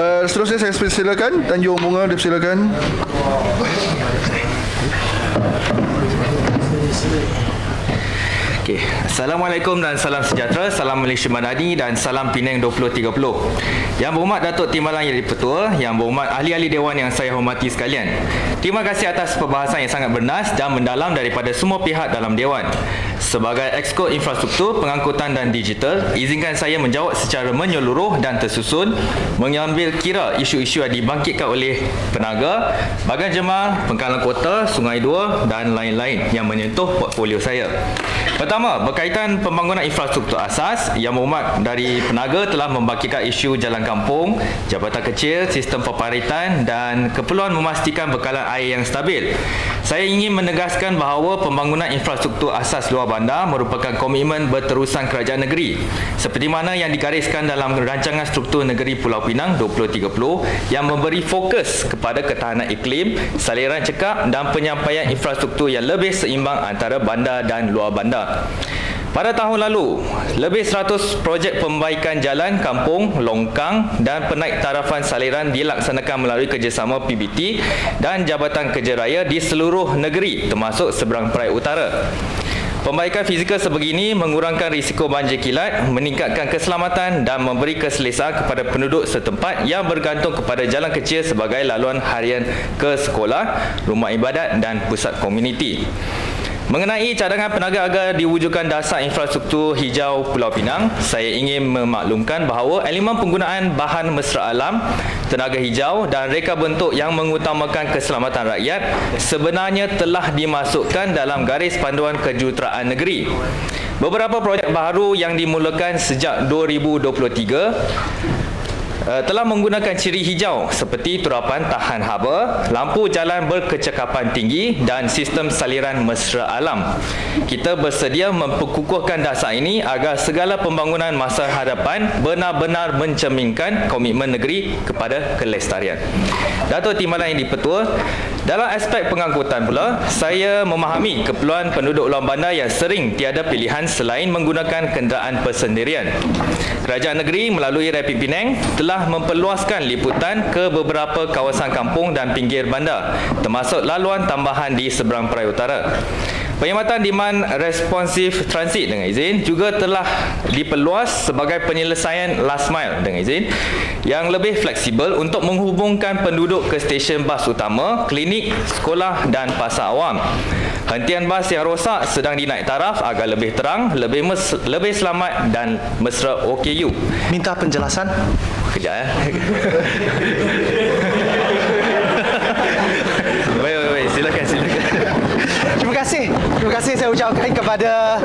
Uh, seterusnya saya silakan Tanjung Bunga dipersilakan. Okay. Assalamualaikum dan salam sejahtera, salam Malaysia Madani dan salam Penang 2030. Yang berhormat Datuk Timbalan Yang Dipertua, yang berhormat ahli-ahli dewan yang saya hormati sekalian. Terima kasih atas perbahasan yang sangat bernas dan mendalam daripada semua pihak dalam dewan. Sebagai Exco Infrastruktur, Pengangkutan dan Digital, izinkan saya menjawab secara menyeluruh dan tersusun mengambil kira isu-isu yang dibangkitkan oleh penaga, bagan jemaah, pengkalan kota, sungai dua dan lain-lain yang menyentuh portfolio saya. Pertama, berkaitan pembangunan infrastruktur asas, Yang Berhormat dari Penaga telah membangkitkan isu jalan kampung, jabatan kecil, sistem peparitan dan keperluan memastikan bekalan air yang stabil. Saya ingin menegaskan bahawa pembangunan infrastruktur asas luar bandar merupakan komitmen berterusan kerajaan negeri. Seperti mana yang digariskan dalam rancangan struktur negeri Pulau Pinang 2030 yang memberi fokus kepada ketahanan iklim, saliran cekap dan penyampaian infrastruktur yang lebih seimbang antara bandar dan luar bandar. Pada tahun lalu, lebih 100 projek pembaikan jalan, kampung, longkang dan penaik tarafan saliran dilaksanakan melalui kerjasama PBT dan Jabatan Kerja Raya di seluruh negeri termasuk seberang perai utara. Pembaikan fizikal sebegini mengurangkan risiko banjir kilat, meningkatkan keselamatan dan memberi keselesaan kepada penduduk setempat yang bergantung kepada jalan kecil sebagai laluan harian ke sekolah, rumah ibadat dan pusat komuniti. Mengenai cadangan penaga agar diwujudkan dasar infrastruktur hijau Pulau Pinang, saya ingin memaklumkan bahawa elemen penggunaan bahan mesra alam, tenaga hijau dan reka bentuk yang mengutamakan keselamatan rakyat sebenarnya telah dimasukkan dalam garis panduan kejuruteraan negeri. Beberapa projek baru yang dimulakan sejak 2023 Uh, telah menggunakan ciri hijau seperti turapan tahan haba, lampu jalan berkecakapan tinggi dan sistem saliran mesra alam. Kita bersedia memperkukuhkan dasar ini agar segala pembangunan masa hadapan benar-benar mencerminkan komitmen negeri kepada kelestarian. Datuk Timbalan yang dipertua, dalam aspek pengangkutan pula, saya memahami keperluan penduduk luar bandar yang sering tiada pilihan selain menggunakan kenderaan persendirian. Kerajaan negeri melalui Rapid Penang telah memperluaskan liputan ke beberapa kawasan kampung dan pinggir bandar, termasuk laluan tambahan di seberang perai utara. Perkhidmatan Demand Responsive Transit dengan izin juga telah diperluas sebagai penyelesaian last mile dengan izin yang lebih fleksibel untuk menghubungkan penduduk ke stesen bas utama, klinik, sekolah dan pasar awam. Hentian bas yang rosak sedang dinaik taraf agar lebih terang, lebih mes, lebih selamat dan mesra OKU. Minta penjelasan. Kejap ya. baik, baik, baik. Silakan, silakan. Terima kasih. Terima kasih saya ucapkan kepada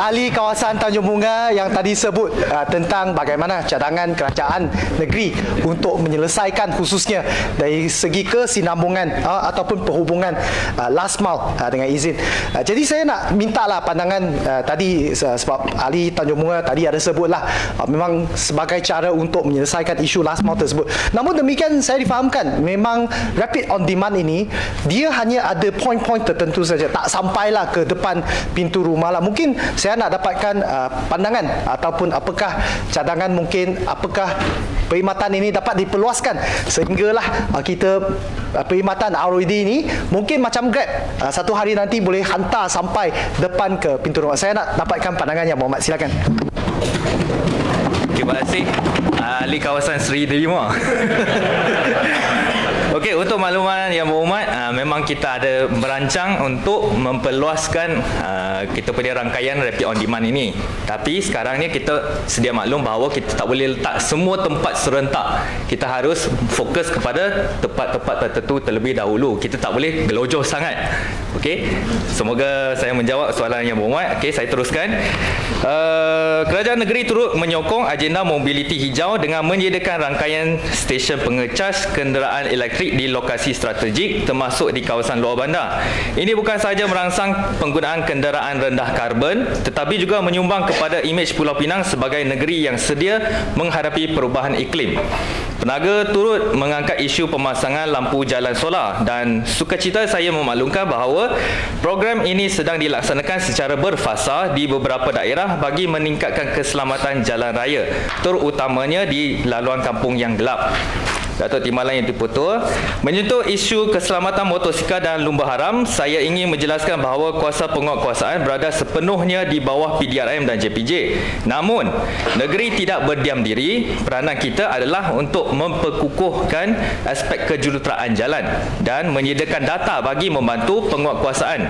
ahli kawasan Tanjung Bunga yang tadi sebut uh, tentang bagaimana cadangan kerajaan negeri untuk menyelesaikan khususnya dari segi kesinambungan uh, ataupun perhubungan uh, last mile uh, dengan izin. Uh, jadi saya nak mintalah pandangan uh, tadi uh, sebab ahli Tanjung Bunga tadi ada sebutlah uh, memang sebagai cara untuk menyelesaikan isu last mile tersebut. Namun demikian saya difahamkan memang rapid on demand ini dia hanya ada poin-poin tertentu saja tak sampailah ke depan pintu rumah lah. Mungkin saya nak dapatkan uh, pandangan ataupun apakah cadangan mungkin apakah perkhidmatan ini dapat diperluaskan sehinggalah uh, kita uh, perkhidmatan ROD ini mungkin macam Grab uh, satu hari nanti boleh hantar sampai depan ke pintu rumah. Saya nak dapatkan pandangannya Muhammad silakan. Terima kasih ahli kawasan Seri Delima. Okey, untuk makluman yang berhormat, uh, memang kita ada merancang untuk memperluaskan uh, kita punya rangkaian rapid on demand ini. Tapi sekarang ni kita sedia maklum bahawa kita tak boleh letak semua tempat serentak. Kita harus fokus kepada tempat-tempat tertentu terlebih dahulu. Kita tak boleh gelojoh sangat. Okey. Semoga saya menjawab soalan yang berhormat. Okey, saya teruskan. Uh, kerajaan negeri turut menyokong agenda mobiliti hijau dengan menyediakan rangkaian stesen pengecas kenderaan elektrik di lokasi strategik termasuk di kawasan luar bandar. Ini bukan sahaja merangsang penggunaan kenderaan rendah karbon tetapi juga menyumbang kepada imej Pulau Pinang sebagai negeri yang sedia menghadapi perubahan iklim. Penaga turut mengangkat isu pemasangan lampu jalan solar dan sukacita saya memaklumkan bahawa program ini sedang dilaksanakan secara berfasa di beberapa daerah bagi meningkatkan keselamatan jalan raya, terutamanya di laluan kampung yang gelap. Datuk Timbalan yang diputua menyentuh isu keselamatan motosikal dan lumba haram saya ingin menjelaskan bahawa kuasa penguatkuasaan berada sepenuhnya di bawah PDRM dan JPJ namun negeri tidak berdiam diri. Peranan kita adalah untuk memperkukuhkan aspek kejuruteraan jalan dan menyediakan data bagi membantu penguatkuasaan.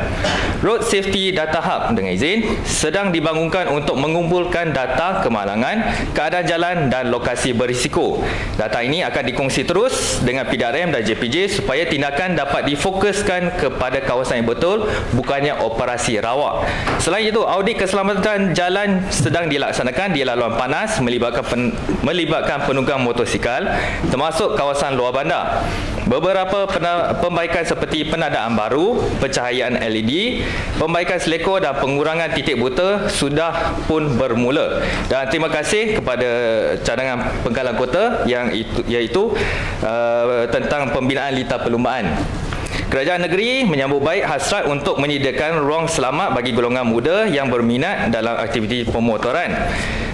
Road Safety Data Hub dengan izin sedang dibangunkan untuk mengumpulkan data kemalangan keadaan jalan dan lokasi berisiko. Data ini akan dikongsi berfungsi terus dengan PDRM dan JPJ supaya tindakan dapat difokuskan kepada kawasan yang betul bukannya operasi rawak. Selain itu, audit keselamatan jalan sedang dilaksanakan di laluan panas melibatkan pen, melibatkan penunggang motosikal termasuk kawasan luar bandar. Beberapa pembaikan seperti penadaan baru, pencahayaan LED, pembaikan selekor dan pengurangan titik buta sudah pun bermula. Dan terima kasih kepada cadangan penggalan kota yang itu, iaitu uh, tentang pembinaan lita perlumbaan. Kerajaan negeri menyambut baik hasrat untuk menyediakan ruang selamat bagi golongan muda yang berminat dalam aktiviti pemotoran.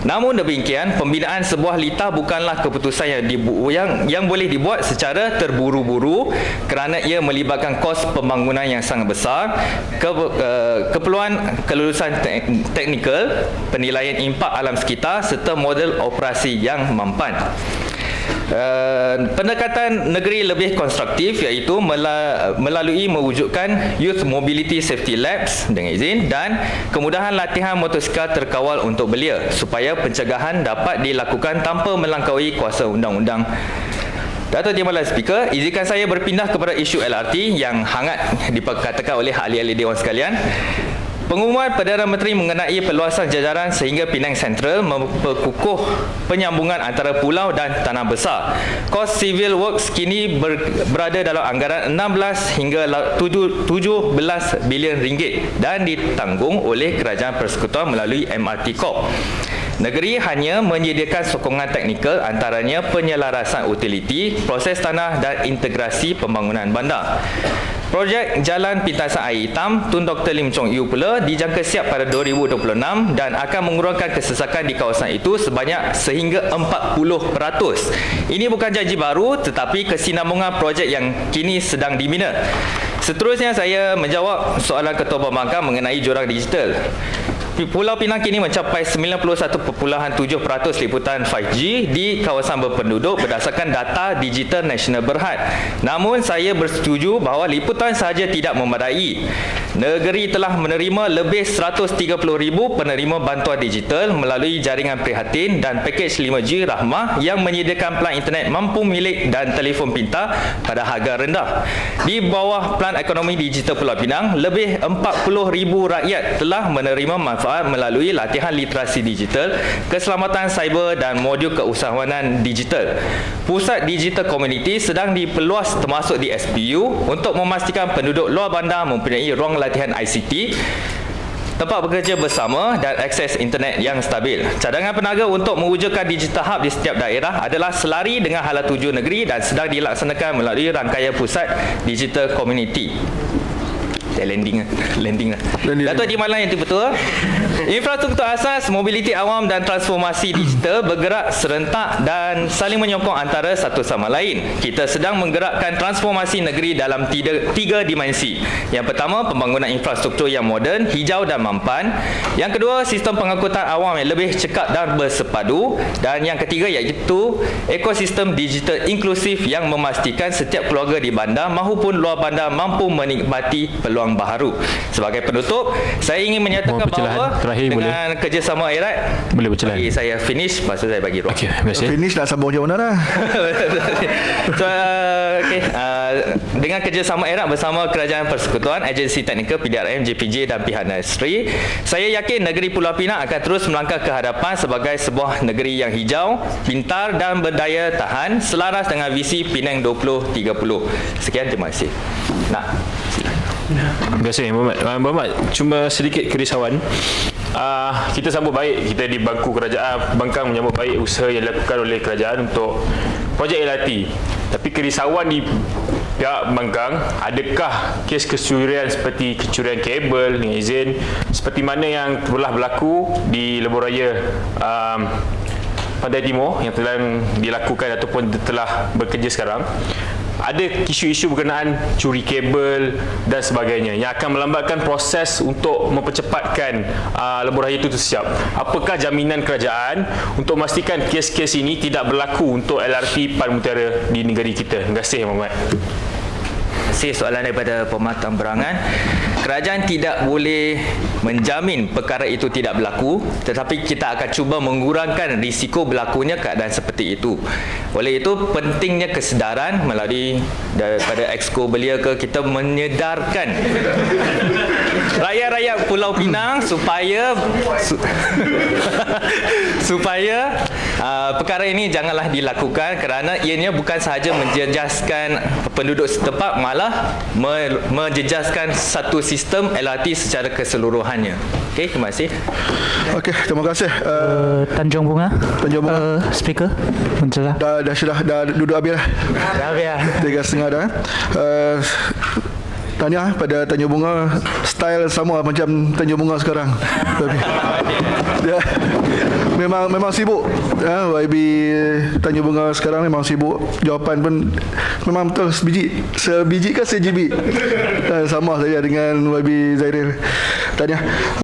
Namun demikian, pembinaan sebuah lita bukanlah keputusan yang, dibu- yang, yang boleh dibuat secara terburu-buru kerana ia melibatkan kos pembangunan yang sangat besar, ke, uh, keperluan kelulusan te- teknikal, penilaian impak alam sekitar serta model operasi yang mampan. Uh, pendekatan negeri lebih konstruktif iaitu melalui mewujudkan Youth Mobility Safety Labs dengan izin dan kemudahan latihan motosikal terkawal untuk belia supaya pencegahan dapat dilakukan tanpa melangkaui kuasa undang-undang Dato' Timbalan Speaker, izinkan saya berpindah kepada isu LRT yang hangat diperkatakan oleh ahli-ahli Dewan sekalian. Pengumuman Perdana Menteri mengenai perluasan jajaran sehingga Penang Central memperkukuh penyambungan antara pulau dan tanah besar. Kos civil works kini ber, berada dalam anggaran 16 hingga 17 bilion ringgit dan ditanggung oleh Kerajaan Persekutuan melalui MRT Corp. Negeri hanya menyediakan sokongan teknikal antaranya penyelarasan utiliti, proses tanah dan integrasi pembangunan bandar. Projek Jalan Pintasan Air Hitam Tun Dr. Lim Chong Yu pula dijangka siap pada 2026 dan akan mengurangkan kesesakan di kawasan itu sebanyak sehingga 40%. Ini bukan janji baru tetapi kesinambungan projek yang kini sedang dibina. Seterusnya saya menjawab soalan Ketua Pembangkang mengenai jurang digital. Pulau Pinang kini mencapai 91.7% liputan 5G di kawasan berpenduduk berdasarkan data digital nasional berhad. Namun saya bersetuju bahawa liputan sahaja tidak memadai. Negeri telah menerima lebih 130,000 penerima bantuan digital melalui jaringan prihatin dan pakej 5G Rahmah yang menyediakan pelan internet mampu milik dan telefon pintar pada harga rendah. Di bawah pelan ekonomi digital Pulau Pinang, lebih 40,000 rakyat telah menerima manfaat manfaat melalui latihan literasi digital, keselamatan cyber dan modul keusahawanan digital. Pusat Digital Community sedang diperluas termasuk di SPU untuk memastikan penduduk luar bandar mempunyai ruang latihan ICT tempat bekerja bersama dan akses internet yang stabil. Cadangan penaga untuk mewujudkan digital hub di setiap daerah adalah selari dengan hala tuju negeri dan sedang dilaksanakan melalui rangkaian pusat digital community. Saya landing lah. Landing lah. Datuk Haji Malang yang itu betul. Infrastruktur asas, mobiliti awam dan transformasi digital bergerak serentak dan saling menyokong antara satu sama lain. Kita sedang menggerakkan transformasi negeri dalam tiga, tiga dimensi. Yang pertama, pembangunan infrastruktur yang moden, hijau dan mampan. Yang kedua, sistem pengangkutan awam yang lebih cekat dan bersepadu. Dan yang ketiga iaitu ekosistem digital inklusif yang memastikan setiap keluarga di bandar maupun luar bandar mampu menikmati peluang baharu. Sebagai penutup, saya ingin menyatakan bahawa Terakhir, dengan boleh. kerjasama Erat, boleh bercelahan. Bagi saya finish, masa saya bagi ruang. Okey, terima kasih. Finish nak sambung macam mana dah? so, uh, okay. uh, dengan kerjasama Erat bersama Kerajaan Persekutuan, Agensi Teknikal PDRM, JPJ dan pihak Nasri, saya yakin negeri Pulau Pinang akan terus melangkah ke hadapan sebagai sebuah negeri yang hijau, pintar dan berdaya tahan selaras dengan visi Penang 2030. Sekian, terima kasih. Nak, Terima kasih Muhammad. Uh, Muhammad, cuma sedikit kerisauan. Uh, kita sambut baik kita di bangku kerajaan Bangkang menyambut baik usaha yang dilakukan oleh kerajaan untuk projek LRT. Tapi kerisauan di pihak pembangkang, adakah kes kecurian seperti kecurian kabel dengan izin seperti mana yang telah berlaku di lebuh raya um, Pantai Timur yang telah dilakukan ataupun telah bekerja sekarang ada isu-isu berkenaan curi kabel dan sebagainya yang akan melambatkan proses untuk mempercepatkan uh, lebuh raya itu tersiap. Apakah jaminan kerajaan untuk memastikan kes-kes ini tidak berlaku untuk LRT Pan Mutiara di negeri kita? Terima kasih Muhammad. Kasih soalan daripada pematang berangan. Kerajaan tidak boleh menjamin perkara itu tidak berlaku tetapi kita akan cuba mengurangkan risiko berlakunya keadaan seperti itu. Oleh itu pentingnya kesedaran melalui daripada exco belia ke kita menyedarkan rakyat-rakyat Pulau Pinang supaya su- supaya uh, perkara ini janganlah dilakukan kerana ianya bukan sahaja menjejaskan penduduk setempat malah me- menjejaskan satu sistem LRT secara keseluruhannya. Okey, terima kasih. Okey, terima kasih. Uh, Uh, Tanjung Bunga. Tanjung Bunga. Uh, speaker. Mentera. dah, dah sudah dah duduk habis dah. Dah biar. Tiga setengah dah. Uh, Tahniah pada Tanjung Bunga. Style sama macam Tanjung Bunga sekarang. Tapi Memang memang sibuk. Ya, YB Tanjung Bunga sekarang memang sibuk. Jawapan pun Memang betul. Sebiji Sebiji ke sejibik uh, Sama saja dengan YB Zairil. Tahniah